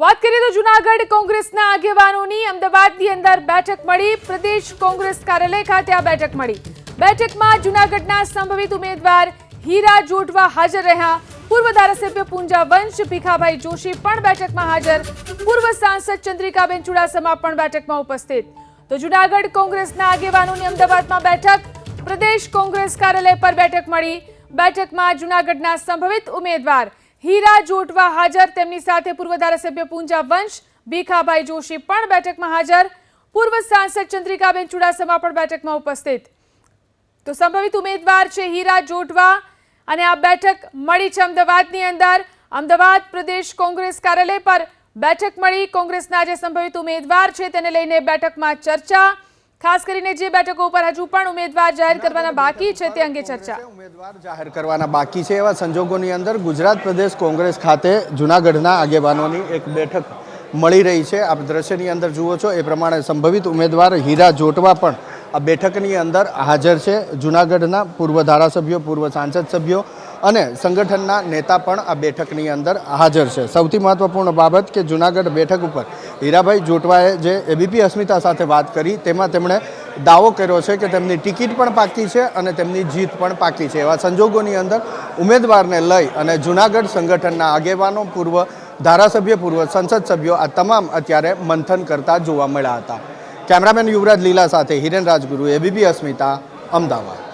વાત કરીએ તો જુનાગઢ કોંગ્રેસના આગેવાનોની. અમદાવાદની અંદર બેઠક મળી. પ્રદેશ કોંગ્રેસ કાર્યાલય ખાતે આ બેઠક મળી. બેઠકમાં જુનાગઢના સંભવિત ઉમેદવાર હીરા જોટવા હાજર રહ્યા. પૂર્વ ધારાસભ્ય પૂંજા વંશ, ભીખાભાઈ જોશી પણ બેઠકમાં હાજર. પૂર્વ સાંસદ ચંદ્રિકાબેન ચુડાસમા પણ બેઠકમાં ઉપસ્થિત. તો જુનાગઢ કોંગ્રેસના આગેવાનોની અમદાવાદમાં બેઠક. પ્રદેશ કોંગ્રેસ કાર્યાલય પર બેઠક મળી. બેઠકમાં જુનાગઢના સંભવિત ઉમેદવાર હીરા જોટવા હાજર. તેમની સાથે પૂર્વ ધારાસભ્ય પૂંજા વંશ, ભીખાભાઈ જોશી પણ બેઠકમાં હાજર. પૂર્વ સાંસદ ચંદ્રિકાબેન ચુડાસમા પણ બેઠકમાં ઉપસ્થિત. તો સંભવિત ઉમેદવાર છે હીરા જોટવા અને આ બેઠક મળી છે અમદાવાદની અંદર. અમદાવાદ પ્રદેશ કોંગ્રેસ કાર્યાલય પર બેઠક મળી. કોંગ્રેસના જે સંભવિત ઉમેદવાર છે, તેને લઈને બેઠકમાં ચર્ચા. ખાસ કરીને જે બેઠકો ઉપર હજુ પણ ઉમેદવાર જાહેર કરવાના બાકી છે તે અંગે ચર્ચા. ઉમેદવાર જાહેર કરવાના બાકી છે એવા સંજોગોની અંદર ગુજરાત પ્રદેશ કોંગ્રેસ ખાતે જૂનાગઢના આગેવાનોની એક બેઠક મળી રહી છે. આપ દ્રશ્યની અંદર જુઓ છો એ પ્રમાણે સંભવિત ઉમેદવાર હીરા જોટવા પણ આ બેઠકની અંદર હાજર છે. જૂનાગઢના પૂર્વ ધારાસભ્યો પૂર્વ સાંસદ સભ્યો અને સંગઠનના નેતા પણ આ બેઠકની અંદર હાજર છે. સૌથી મહત્વપૂર્ણ બાબત કે જૂનાગઢ બેઠક ઉપર હીરાભાઈ જોટવાએ જે એબીપી અસ્મિતા સાથે વાત કરી, તેમાં તેમણે દાવો કર્યો છે કે તેમની ટિકિટ પણ પાકી છે અને તેમની જીત પણ પાકી છે. એવા સંજોગોની અંદર ઉમેદવારને લઈ અને જૂનાગઢ સંગઠનના આગેવાનો પૂર્વ, ધારાસભ્ય પૂર્વ, સંસદ સભ્યો આ તમામ અત્યારે મંથન કરતા જોવા મળ્યા હતા. કેમેરામેન યુવરાજ લીલા સાથે હિરેન રાજગુરુ, એબીપી અસ્મિતા, અમદાવાદ.